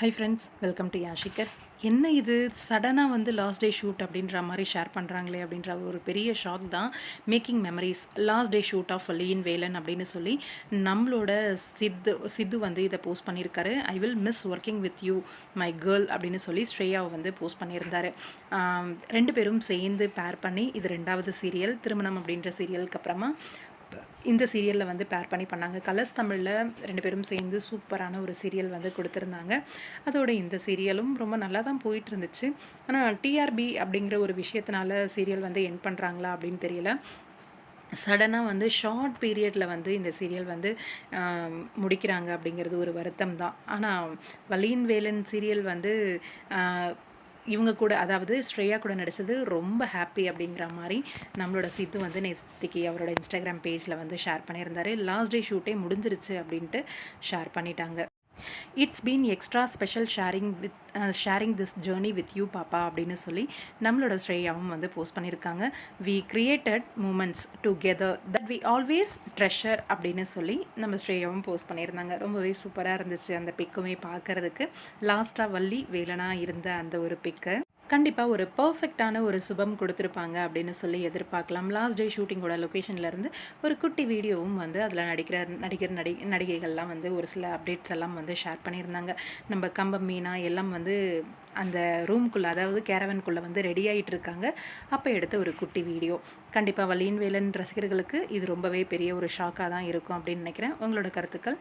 High friends welcome to யாஷிகர் என்ன இது? சடனாக வந்து லாஸ்ட் டே ஷூட் அப்படின்ற மாதிரி ஷேர் பண்ணுறாங்களே அப்படின்ற ஒரு பெரிய ஷாக் தான். Making memories last day shoot of lean வேலன் அப்படின்னு சொல்லி நம்மளோட சித்து சித்து வந்து இதை போஸ்ட் பண்ணியிருக்காரு. I will miss working with you my girl அப்படின்னு சொல்லி ஸ்ரேயாவை வந்து போஸ்ட் பண்ணியிருந்தாரு. ரெண்டு பேரும் சேர்ந்து பேர் பண்ணி இது ரெண்டாவது சீரியல் திருமணம் அப்படின்ற சீரியலுக்கு அப்புறமா இந்த சீரியலில் வந்து பேர் பண்ணி பண்ணாங்க. கலர்ஸ் தமிழில் ரெண்டு பேரும் சேர்ந்து சூப்பரான ஒரு சீரியல் வந்து கொடுத்துருந்தாங்க. அதோட இந்த சீரியலும் ரொம்ப நல்லா தான் போயிட்டு இருந்துச்சு. ஆனால் டிஆர்பி அப்படிங்கிற ஒரு விஷயத்தினால சீரியல் வந்து என் பண்ணுறாங்களா அப்படின்னு தெரியல. சடனாக வந்து ஷார்ட் பீரியடில் வந்து இந்த சீரியல் வந்து முடிக்கிறாங்க அப்படிங்கிறது ஒரு வருத்தம் தான். ஆனால் வலியின் வேலன் சீரியல் வந்து இவங்க கூட அதாவது ஸ்ரேயா கூட நடிச்சது ரொம்ப ஹாப்பி அப்படிங்கிற மாதிரி நம்மளோட சித்து வந்து நேஸ்திக்கு அவரோட இன்ஸ்டாகிராம் பேஜில் வந்து ஷேர் பண்ணியிருந்தாரு. லாஸ்ட் டே ஷூட்டே முடிஞ்சிருச்சு அப்படின்ட்டு ஷேர் பண்ணிட்டாங்க. It's been extra special sharing with sharing this journey with you பாப்பா அப்படின்னு சொல்லி நம்மளோட ஸ்ரேயாவும் வந்து போஸ்ட் பண்ணியிருக்காங்க. We created moments together that we always treasure அப்படின்னு சொல்லி நம்ம ஸ்ரேயாவும் போஸ்ட் பண்ணியிருந்தாங்க. ரொம்பவே சூப்பராக இருந்துச்சு அந்த பிக்குமே பார்க்கறதுக்கு. லாஸ்ட்டாக வள்ளி வேலனாக இருந்த அந்த ஒரு பிக்கு கண்டிப்பாக ஒரு பர்ஃபெக்டான ஒரு சுபம் கொடுத்துருப்பாங்க அப்படின்னு சொல்லி எதிர்பார்க்கலாம். லாஸ்ட் டே ஷூட்டிங்கோட லொக்கேஷன்லேருந்து ஒரு குட்டி வீடியோவும் வந்து அதில் நடிக்கிற நடிகர் நடி நடிகைகள்லாம் வந்து ஒரு சில அப்டேட்ஸ் எல்லாம் வந்து ஷேர் பண்ணியிருந்தாங்க. நம்ம கம்பம் மீனா எல்லாம் வந்து அந்த ரூம்குள்ளே அதாவது கேரவன்குள்ளே வந்து ரெடி ஆகிட்டு இருக்காங்க. அப்போ எடுத்த ஒரு குட்டி வீடியோ கண்டிப்பாக வலியின் வேலன் ரசிகர்களுக்கு இது ரொம்பவே பெரிய ஒரு ஷாக்காக தான் இருக்கும் அப்படின்னு நினைக்கிறேன். உங்களோட கருத்துக்கள்?